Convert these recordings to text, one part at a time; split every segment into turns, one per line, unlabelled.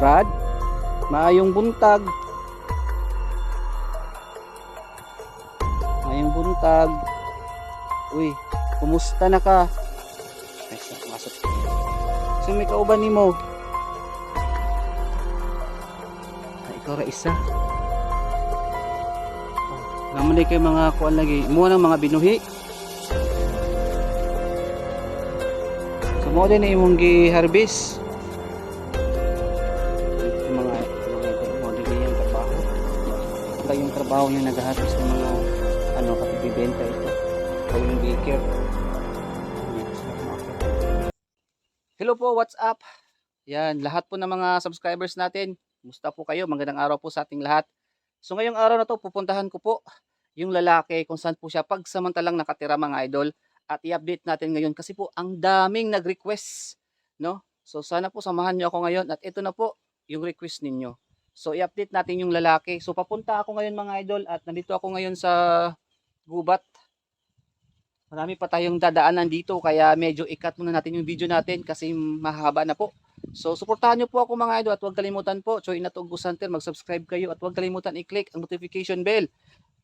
Brad. Maayong buntag. Maayong buntag. Uy, kumusta na ka? Ay, sa masot. So may kauban nimo. Ay, ikaw ra isa. Oh, naman kay mga kuan lagi. Mo ng mga binuhi. So mo din imong gi-harvest. Trabaho niya nag-harvest ng mga ano kapag bibenta ito. O yung baker. Hello po, what's up? Yan, lahat po ng mga subscribers natin. Musta po kayo? Magandang araw po sa ating lahat. So ngayong araw na to, pupuntahan ko po yung lalaki kung saan po siya pagsamantalang nakatira mga idol at i-update natin ngayon kasi po ang daming nag-request, no? So sana po samahan niyo ako ngayon at ito na po yung request ninyo. So i-update natin yung lalaki. So papunta ako ngayon mga idol at nandito ako ngayon sa gubat. Marami pa tayong dadaanan dito kaya medyo ikat muna natin yung video natin kasi mahaba na po. So suportahan niyo po ako mga idol at huwag kalimutan po, Choy na Tugo Center, mag-subscribe kayo at huwag kalimutan i-click ang notification bell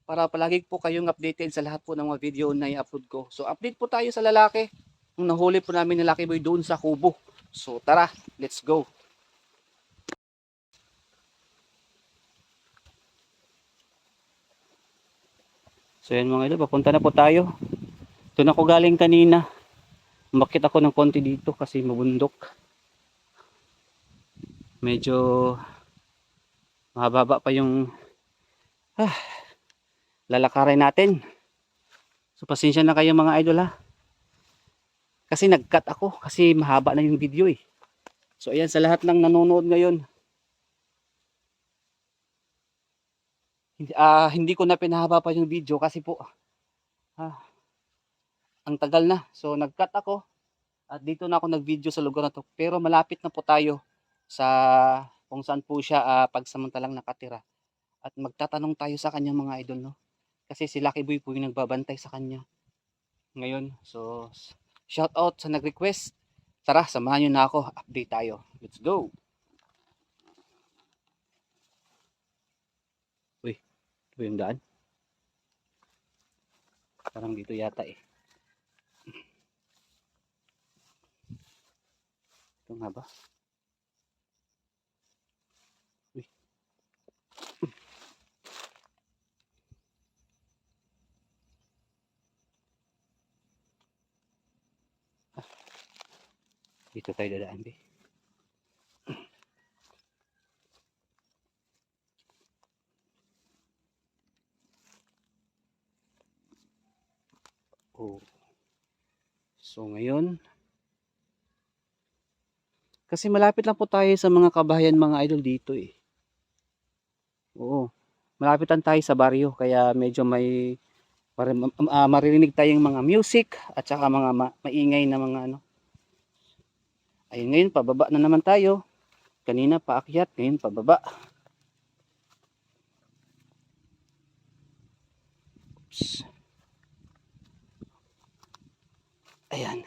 para palagi po kayong updated sa lahat po ng mga video na i-upload ko. So update po tayo sa lalaki. Nung nahuli po namin Lucky Boy doon sa kubo. So tara, let's go. So yan mga idol, papunta na po tayo. Doon ako galing kanina. Umakit ako ng konti dito kasi mabundok. Medyo mahaba pa yung ah, lalakarin natin. So pasensya na kayo mga idol ha. Kasi nag-cut ako kasi mahaba na yung video eh. So ayan sa lahat ng nanonood ngayon. Ah, hindi ko na pinahaba pa yung video kasi po ah, ang tagal na. So nag-cut ako at dito na ako nag-video sa lugar na to. Pero malapit na po tayo sa kung saan po siya ah, pagsamantalang nakatira. At magtatanong tayo sa kanya mga idol no. Kasi si Lucky Boy po yung nagbabantay sa kanya. Ngayon, so shout out sa nag-request. Tara, samahan nyo na ako. Update tayo. Let's go. Ito yung daan? Parang dito yata eh. Ito nga ba? Uy. Ah. Dito tayo dadaan, be. Oh. So ngayon, kasi malapit lang po tayo sa mga kabahayan mga idol dito eh. Oo. Malapit lang tayo sa baryo kaya medyo may ah, maririnig tayong mga music at saka mga ma- maingay na mga ano. Ayun ngayon pababa na naman tayo. Kanina paakyat, ngayon pababa. Oops. Ayan.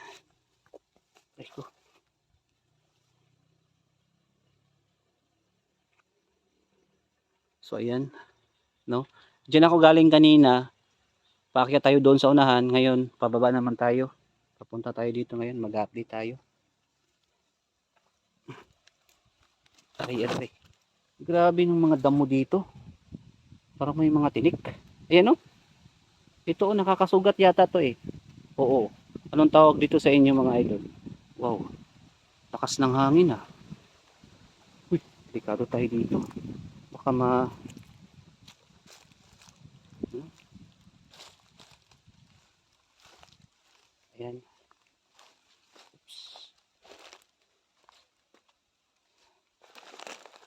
Ay ko. So ayan, no? Diyan ako galing kanina. Paakyat tayo doon sa unahan. Ngayon, pababa naman tayo. Papunta tayo dito ngayon, mag-update tayo. Aray. Grabe ng mga damo dito. Parang may mga tinik. Ayan o. Ito o, nakakasugat yata to eh. Oo. Anong tawag dito sa inyo mga idol? Wow. Lakas ng hangin ah. Uy, delikado tayo dito. Baka ma... Ayan. Oops.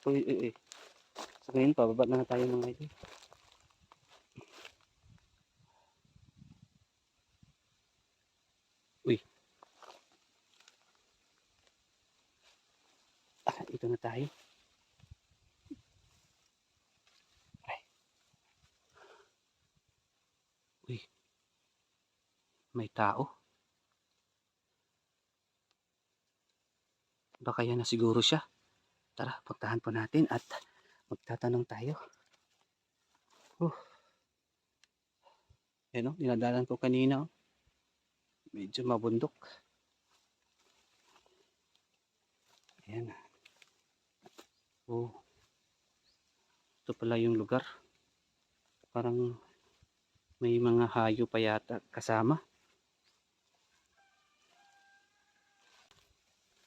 Uy, uy, uy. So ngayon, pababa na tayo mga idol. Uy. Ah, ito na tayo. May tao. Baka yan na siguro siya. Tara, puntahan po natin at magtatanong tayo. Oh. Yan o, dinadalan ko kanina. oh. Medyo mabundok. Ayan. Oh. Ito pala yung lugar. Parang may mga hayo pa yata kasama.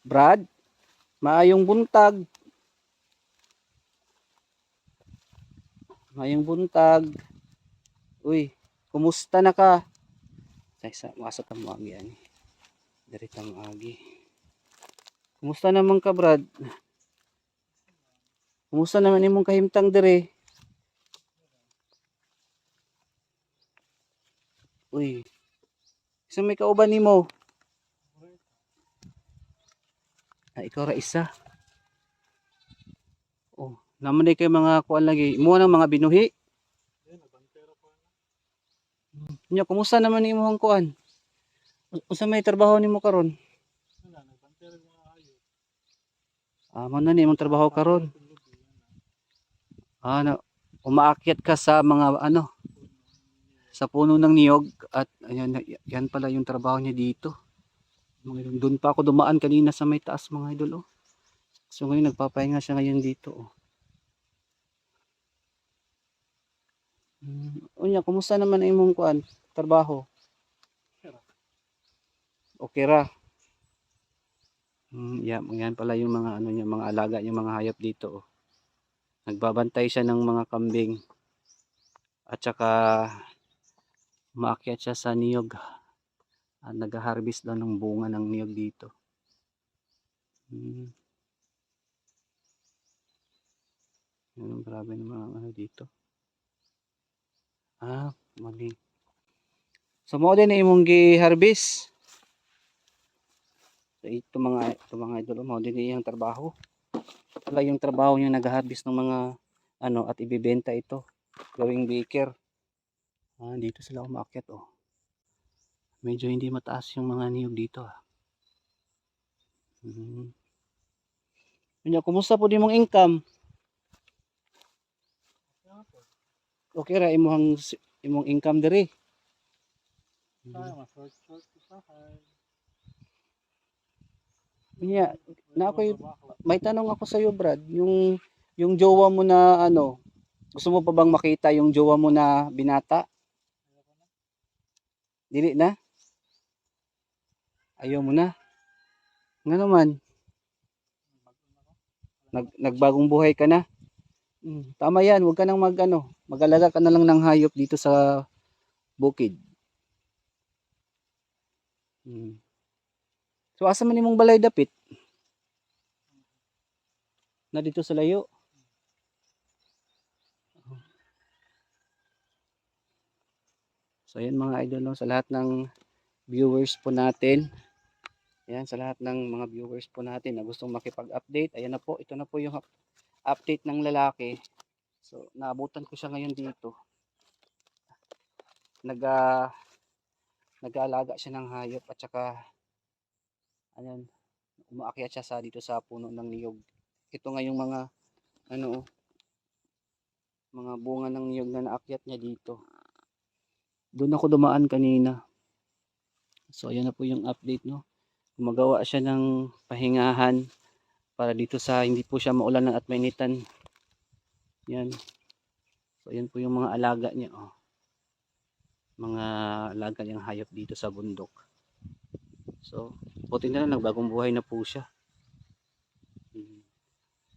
Brad, maayong buntag. Maayong buntag. Uy, kumusta na ka? Sa isa, masot ang agi ani. Dari tang agi. Kumusta naman ka, Brad? Kumusta naman imong kahimtang dire? Uy. Isa may kauban nimo. Ah, ikaw ra isa. Oh, naman kay mga kuan lagi. Mo nang mga binuhi. Nya, kumusta naman ni imong kuan? Unsa may trabaho nimo karon? Ah, mo na ni imong trabaho karon. Ah, na, umaakyat ka sa mga ano sa puno ng niyog at ayan, yan pala yung trabaho niya dito. Mga idol, Doon pa ako dumaan kanina sa may taas mga idol. Oh. So ngayon nagpapahinga siya ngayon dito. Oh. Hmm. Unya, kumusta naman ang imong kuan? Trabaho? Okay ra. Hmm, yan, yan pala yung mga ano niya, mga alaga niya, mga hayop dito. Oh. Nagbabantay siya ng mga kambing. At saka maakyat siya sa niyog. At nag-harvest daw ng bunga ng niyog dito. Hmm. Yan, grabe naman ang ano dito. Ah, mali. So mo din imong gi-harvest. So ito mga ito mga idol mo din iyang trabaho. Wala yung trabaho niya nag-harvest ng mga ano at ibebenta ito. Gawing baker. Ah, dito sila umakyat oh. Medyo hindi mataas yung mga niyog dito ah. Hmm. Kanya, kumusta po di mong income? Okay ra imong imong income diri. Hmm. Na ako'y may tanong ako sa iyo, Brad. Yung yung jowa mo na ano, gusto mo pa bang makita yung jowa mo na binata? Dili na? Ayaw mo na? Nga naman. Nag, nagbagong buhay ka na? Hmm, tama yan, huwag ka nang mag, ano, mag-alaga ka na lang ng hayop dito sa bukid. Hmm. So, asa man imong balay dapit? Na dito sa layo? So, ayan mga idol, no, sa lahat ng viewers po natin. Ayan, sa lahat ng mga viewers po natin na gustong makipag-update. Ayan na po, ito na po yung up- update ng lalaki. So, naabutan ko siya ngayon dito. Nag, ah, nag-aalaga siya ng hayop at saka, ayan, umaakyat siya sa dito sa puno ng niyog. Ito nga yung mga, ano, mga bunga ng niyog na naakyat niya dito. Doon ako dumaan kanina. So, ayan na po yung update, no. Gumagawa siya ng pahingahan para dito sa hindi po siya maulanan at mainitan. Yan. So, ayan po yung mga alaga niya, oh. Mga alaga niyang hayop dito sa bundok. So, buti na lang, nagbagong buhay na po siya. Hmm.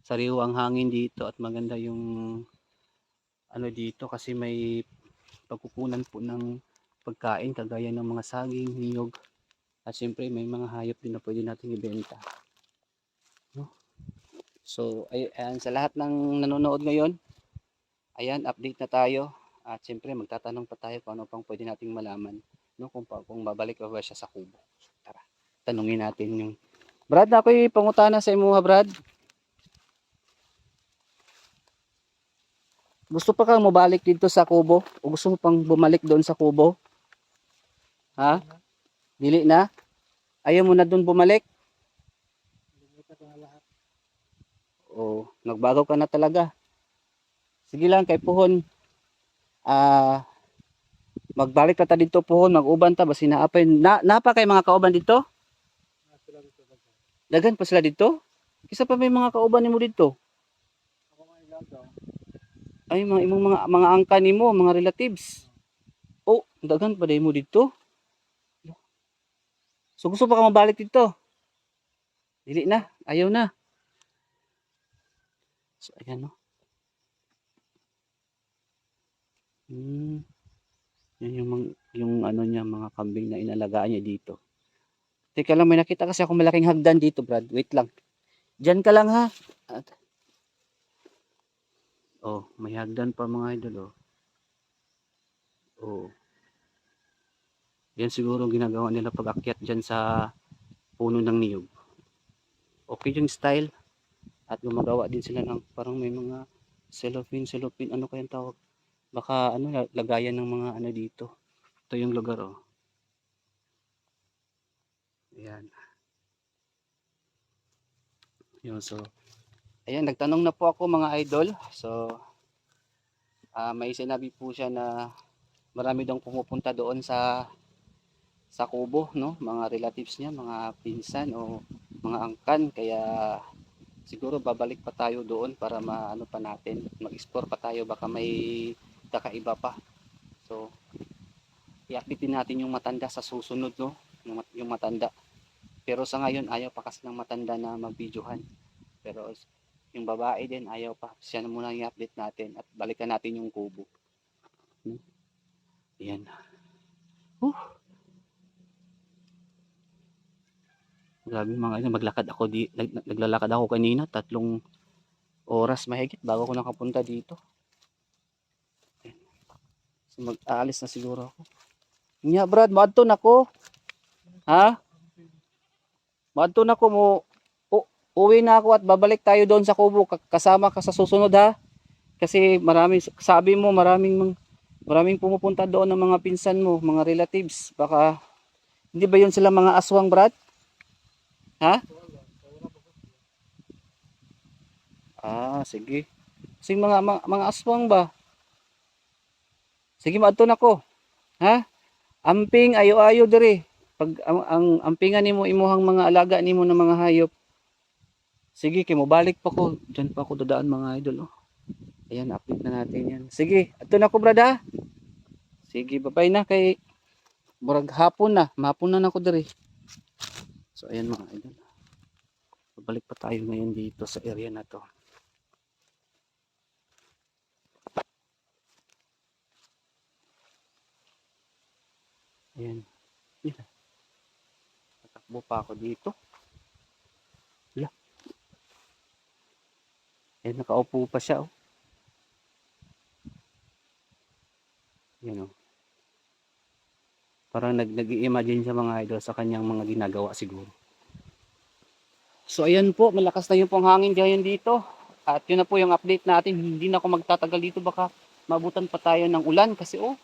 Sariwa ang hangin dito at maganda yung ano dito kasi may pagkukunan po ng pagkain kagaya ng mga saging, niyog at siyempre may mga hayop din na pwede natin ibenta. No? So, ay, ayan, sa lahat ng nanonood ngayon, ayan, update na tayo. At siyempre, magtatanong pa tayo kung ano pang pwede nating malaman. No? Kung, pa, kung babalik ba siya sa kubo. Tara, tanungin natin yung... Brad, ako'y pangutana sa imo ha, Brad. Gusto pa kang mabalik dito sa kubo? O gusto mo pang bumalik doon sa kubo? Ha? Dili na? Ayaw mo na doon bumalik? Oo. nagbago ka na talaga. Sige lang kay Puhon. Ah, magbalik ka ta dito Puhon, mag-uban ta basi naapay na, napa kay mga kauban dito? Dagan pa sila dito? Kisa pa may mga kauban nimo dito? Ay mga imong mga mga angka nimo, mga relatives. Oh, dagan pa day mo dito? So gusto pa ka mabalik dito? Dili na, ayaw na. So ayan no. Hmm. Yan yung, yung ano niya, mga kambing na inalagaan niya dito. Teka lang, may nakita kasi ako malaking hagdan dito, Brad. Wait lang. Diyan ka lang ha. At, oh, may hagdan pa mga idol, oh. Oh. Yan siguro ang ginagawa nila pag akyat dyan sa puno ng niyog. Okay yung style. At gumagawa din sila ng parang may mga cellophane, cellophane, ano kayang tawag? Baka ano, la- lagayan ng mga ano dito. Ito yung lugar, oh. Ayan. Yun, so, ayan, nagtanong na po ako mga idol. So, ah may sinabi po siya na marami daw pumupunta doon sa sa Kubo, no? Mga relatives niya, mga pinsan o mga angkan. Kaya siguro babalik pa tayo doon para maano pa natin, mag-explore pa tayo baka may kakaiba pa. So, din natin yung matanda sa susunod, no? Yung matanda. Pero sa ngayon, ayaw pa kasi ng matanda na mag-videohan. Pero yung babae din, ayaw pa. Siya na muna i-update natin at balikan natin yung kubo. Hmm? Yan. Huh. Grabe mga ina, maglakad ako di nag, nag- naglalakad ako kanina, tatlong oras mahigit bago ako nakapunta dito. So mag-aalis na siguro ako. Nya Brad, madto na. Ha? Madto na ko mo uwi na ako at babalik tayo doon sa Kubo Ka- kasama ka sa susunod ha. Kasi maraming sabi mo maraming maraming pumupunta doon ng mga pinsan mo, mga relatives. Baka hindi ba yun sila mga aswang, Brad? Ha? Ah, sige. Sige mga, mga, mga aswang ba? Sige, maadto na ko. Ha? Amping ayo-ayo diri. Pag ang, ang ampingan nimo imuhang mga alaga nimo ng mga hayop. Sige, kay mo balik pa ko. Diyan pa ako dadaan mga idol. Oh. Ayan, update na natin yan. Sige, ato na ko brada. Sige, babay na kay murag hapon na. Mahapon na nako diri. So ayan mga idol. Babalik pa tayo ngayon dito sa area na to. Ayan. Yan. Tatakbo pa ako dito. Wala. Ayan, nakaupo pa siya oh. Yan oh. Parang nag nag-i-imagine siya mga idol sa kanyang mga ginagawa siguro. So ayan po, malakas na yung pong hangin ngayon dito. At yun na po yung update natin. Hindi na ako magtatagal dito baka mabutan pa tayo ng ulan kasi oh,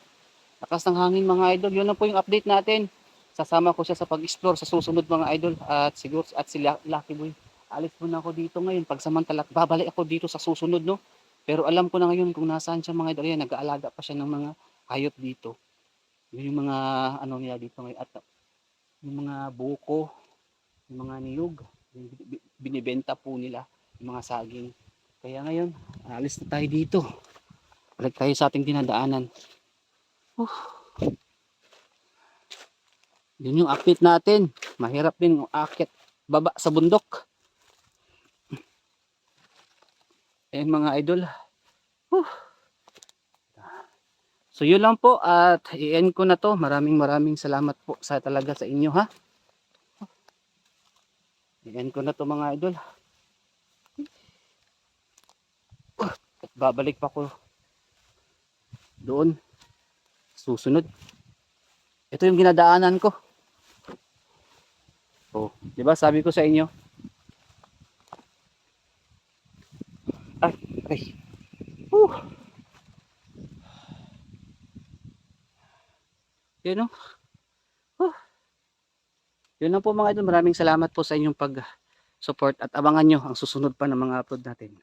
lakas ng hangin mga idol. Yun na po yung update natin. Sasama ko siya sa pag-explore sa susunod mga idol at siguro at si Lucky Boy. Alis muna ako dito ngayon pagsamantala babalik ako dito sa susunod no. Pero alam ko na ngayon kung nasaan siya mga idol. Yan, nag-aalaga pa siya ng mga hayop dito. Yun yung mga ano niya dito ngayon at yung mga buko, yung mga niyog, yung bi- binibenta po nila yung mga saging. Kaya ngayon, alis na tayo dito. Balik tayo sa ating dinadaanan. Uh. Yun yung akit natin. Mahirap din yung akit baba sa bundok. Ayan mga idol. Uh. So yun lang po at i-end ko na to. Maraming maraming salamat po sa talaga sa inyo ha. I-end ko na to mga idol. At babalik pa ko doon. Susunod. Ito yung ginadaanan ko. Oh, 'di ba? Sabi ko sa inyo. Ay, ay. Uh. Yun oh. Uh. Yun lang po mga idol. Maraming salamat po sa inyong pag support at abangan nyo ang susunod pa ng mga upload natin.